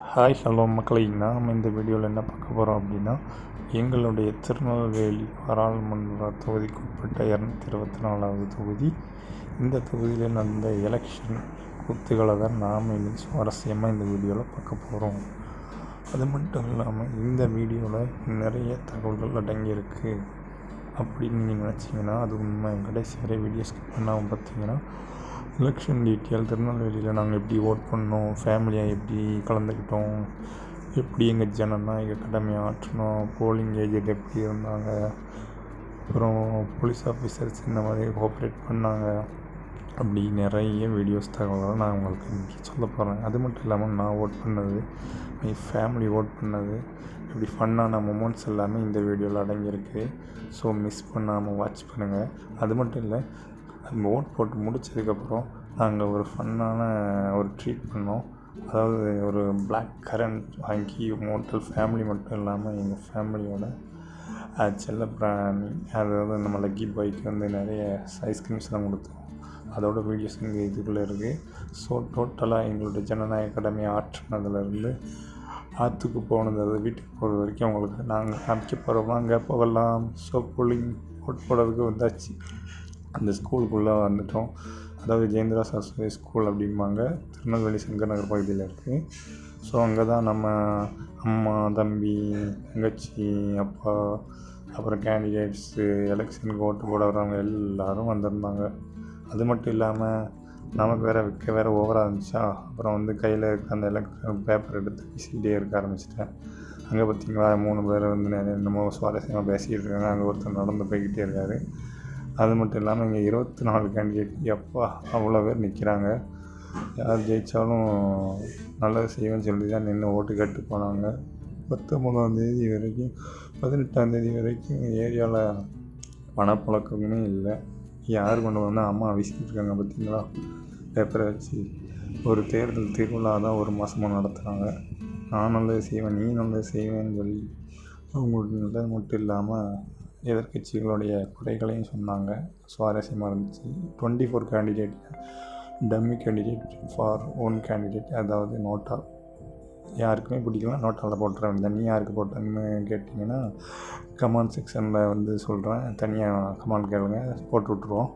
Hi hello மக்களை. நாம் இந்த வீடியோவில் என்ன பார்க்க போகிறோம் அப்படின்னா எங்களுடைய திருநெல்வேலி பாராளுமன்ற தொகுதிக்குட்பட்ட இரநூத்தி இருபத்தி நாலாவது தொகுதி. இந்த தொகுதியில் நடந்த எலெக்ஷன் கூத்துக்களை தான் நாம் இன்னைக்கு சுவாரஸ்யமாக இந்த வீடியோவில் பார்க்க போகிறோம் அது மட்டும் இல்லாமல் இந்த வீடியோவில் நிறைய தகவல்கள் அடங்கியிருக்கு. அப்படின்னு நீங்கள் நினச்சிங்கன்னா அது உண்மை. கடைசி வரை வீடியோ ஸ்கிப் பண்ணாமல் பார்த்தீங்கன்னா எலெக்ஷன் டீட்டெயில் திருநெல்வேலியில் நாங்கள் எப்படி ஓட் பண்ணோம் ஃபேமிலியாக எப்படி கலந்துக்கிட்டோம் எப்படி எங்கள் ஜனநாயக கடமையை ஆற்றினோம் போலிங் ஏஜென்ட் எப்படி இருந்தாங்க அப்புறம் போலீஸ் ஆஃபீஸர்ஸ் இந்த மாதிரி கோஆப்ரேட் பண்ணாங்க அப்படி நிறைய வீடியோஸ் தகவலாக நான் உங்களுக்கு இன்றைக்கி சொல்ல போகிறேன் அது மட்டும் இல்லாமல் நான் ஓட் பண்ணது மை ஃபேமிலி ஓட் பண்ணது இப்படி ஃபன்னான மூமெண்ட்ஸ் எல்லாமே இந்த வீடியோவில் அடங்கியிருக்கு. ஸோ மிஸ் பண்ணாமல் வாட்ச் பண்ணுங்கள் அது மட்டும் இல்லை நம்ம ஓட் போட்டு முடிச்சதுக்கப்புறம் நாங்கள் ஒரு ஃபன்னான ஒரு ட்ரீட் பண்ணோம். அதாவது ஒரு பிளாக் கரண்ட் வாங்கி மோட்டல் ஃபேமிலி மட்டும் இல்லாமல் எங்கள் ஃபேமிலியோட செல்ல பிராணி அதாவது நம்ம லக்கி பாய்க்கு வந்து நிறைய ஐஸ்கிரீம்ஸ்லாம் கொடுத்தோம். அதோட வீடியோஸ் இங்கே இதுக்குள்ளே இருக்குது ஸோ டோட்டலாக எங்களுடைய ஜனநாயக கடமை ஆற்றினதுலேருந்து ஆற்றுக்கு போனது அது வீட்டுக்கு போகிறது வரைக்கும் அவங்களுக்கு நாங்கள் காமிக்க போகிறோம் அங்கே போகலாம். ஸோ போலிங் ஓட் போடுறதுக்கு வந்தாச்சு. அந்த ஸ்கூலுக்குள்ளே வந்துட்டோம். அதாவது ஜெயந்திரா சரஸ்வதி ஸ்கூல் அப்படிம்பாங்க. திருநெல்வேலி சங்கர் நகர் பகுதியில் இருக்குது ஸோ அங்கே தான் நம்ம அம்மா தம்பி தங்கச்சி அப்பா அப்புறம் கேண்டிடேட்ஸு எலெக்ஷனுக்கு ஓட்டு போட வரவங்க எல்லாரும் வந்திருந்தாங்க. அது மட்டும் இல்லாமல் நமக்கு வேறு விற்க வேறு ஓவராக இருந்துச்சா? அப்புறம் வந்து கையில் இருக்க அந்த எலக்ட்ரான் பேப்பர் எடுத்து பேசிக்கிட்டே இருக்க ஆரம்பிச்சிட்டேன். அங்கே பார்த்தீங்களா மூணு பேர் வந்து நிறைய என்னமோ சுவாரஸ்யமாக பேசிக்கிட்டு இருக்காங்க. அங்கே ஒருத்தர் நடந்து போய்கிட்டே இருக்காரு. அது மட்டும் இல்லாமல் இங்கே இருபத்தி நாலு கேண்டிடேட் எப்பா அவ்வளோ பேர் நிற்கிறாங்க யார் ஜெயித்தாலும் நல்லது செய்வேன்னு சொல்லி தான் நின்று ஓட்டு கேட்டு போனாங்க. பத்தொம்பதாம் தேதி வரைக்கும் பதினெட்டாம் தேதி வரைக்கும் ஏரியாவில் பணப்பழக்கமே இல்லை. யார் கொண்டு வந்தால் அம்மா வீசிக்கிட்டு இருக்காங்க பார்த்தீங்களா பேப்பரை வச்சு. ஒரு தேர்தல் திருவிழா தான் ஒரு மாதமாக நடத்துகிறாங்க நான் நல்லது செய்வேன் நீ நல்லது செய்வேன்னு சொல்லி அவங்களுக்கு நல்லது மட்டும் இல்லாமல் எதிர்க்கட்சிகளுடைய குறைகளையும் சொன்னாங்க. சுவாரஸ்யமாக இருந்துச்சு. Twenty four candidate dummy candidate for one candidate அதாவது நோட்டா யாருக்குமே பிடிக்கல நோட்டாவில் போட்டுற வேண்டியது யாருக்கு போட்டேன்னு கேட்டிங்கன்னா கமெண்ட் செக்ஷனில் வந்து சொல்கிறேன் தனியாக கமெண்ட் கேளுங்க. போட்டு விட்ருவோம்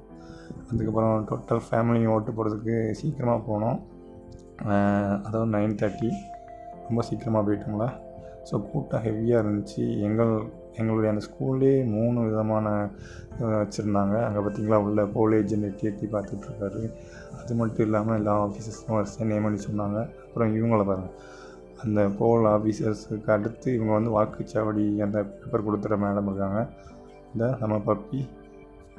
அதுக்கப்புறம் டோட்டல் ஃபேமிலி ஓட்டு போகிறதுக்கு சீக்கிரமாக போனோம் அதாவது நைன் தேர்ட்டி ரொம்ப சீக்கிரமாக போயிட்டோங்களா? ஸோ கூட்டம் ஹெவியாக இருந்துச்சு. எங்கள் எங்களுடைய அந்த ஸ்கூல்லே மூணு விதமான வச்சுருந்தாங்க. அங்கே பார்த்தீங்களா உள்ள போல் ஏஜென்ட் எட்டி எட்டி பார்த்துட்ருக்காரு அது மட்டும் இல்லாமல் எல்லா ஆஃபீஸர்ஸும் வரிசையாக நேம் பண்ணி சொன்னாங்க. அப்புறம் இவங்கள பாருங்கள் அந்த போல் ஆஃபீஸர்ஸுக்கு அடுத்து இவங்க வந்து வாக்குச்சாவடி அந்த பேப்பர் கொடுத்துற மேடம் இருக்காங்க. இந்த நம்ம பப்பி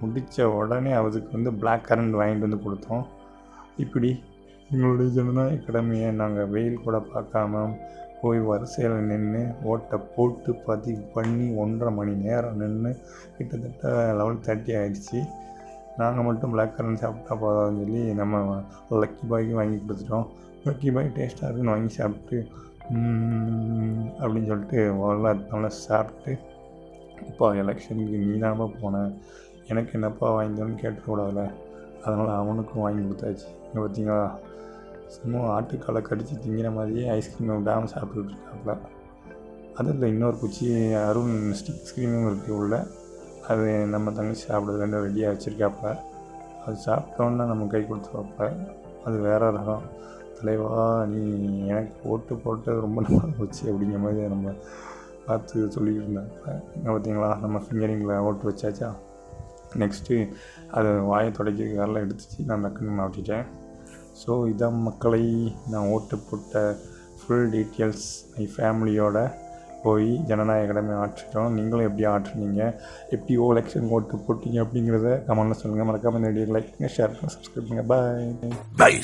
முடித்த உடனே அவருக்கு வந்து பிளாக் கரண்ட் வாங்கிட்டு வந்து கொடுத்தோம். இப்படி எங்களுடைய ஜனநாயக கடமையை நாங்கள் வெயில் கூட பார்க்காம போய் வரிசையில் நின்று ஓட்டை போட்டு பதிவு பண்ணி ஒன்றரை மணி நேரம் நின்று கிட்டத்தட்ட லெவல் தேர்ட்டி ஆகிடுச்சி நாங்கள் மட்டும் பிளாக் கரண்ட் சாப்பிட்டா போதாதுன்னு சொல்லி நம்ம லக்கி பாய்க்கு வாங்கி கொடுத்துட்டோம். லக்கி பாய் டேஸ்ட்டாக இருக்குன்னு வாங்கி சாப்பிட்டு அப்படின்னு சொல்லிட்டு நல்லா நல்லா சாப்பிட்டு இப்போ எலெக்ஷனுக்கு நீ போனேன் எனக்கு என்னப்பா வாங்கிக்கணும்னு கேட்டுக்கூடாதுல்ல அதனால் அவனுக்கும் வாங்கி கொடுத்தாச்சு. இங்கே பார்த்தீங்களா சும்மா ஆட்டுக்காலை கடித்து திங்கிற மாதிரியே ஐஸ்கிரீம் விடாமல் சாப்பிட்டுட்டு இருக்காப்புல அதில் இன்னொரு குச்சி அருண் ஸ்டிக் ஸ்க்ரீமும் இருக்குது உள்ள. அது நம்ம தங்கச்சி சாப்பிட்றது ரெண்டும் ரெடியாக வச்சுருக்காப்புல அது சாப்பிட்டோன்னா நம்ம கை கொடுத்துருவாப்ப அது வேற ரகம். தலைவா நீ எனக்கு ஓட்டு போட்டு ரொம்ப நல்லா போச்சு அப்படிங்கிற மாதிரி நம்ம பார்த்து சொல்லிக்கிட்டு இருந்தாங்க பார்த்தீங்களா நம்ம ஃபிங்கரிங்கில் ஓட்டு வச்சாச்சா? நெக்ஸ்ட்டு அது வாயை தொடக்கி வரல எடுத்துச்சு. நான் டக்குன்னு மாட்டிட்டேன். ஸோ இதான் மக்களை நான் ஓட்டு போட்ட ஃபுல் டீட்டெயில்ஸ் மை ஃபேமிலியோட போய் ஜனநாயக கடமை ஆற்றிட்டோம். நீங்களும் எப்படி ஆற்றுனீங்க? எப்படி ஓ எலெக்ஷன் ஓட்டு போட்டீங்க அப்படிங்கிறத கமெண்ட்டில் சொல்லுங்கள் மறக்காமல் இந்த வீடியோ லைக் பண்ணுங்கள் ஷேர் பண்ணுங்கள் சப்ஸ்கிரைப் பண்ணுங்கள் பாய் பாய்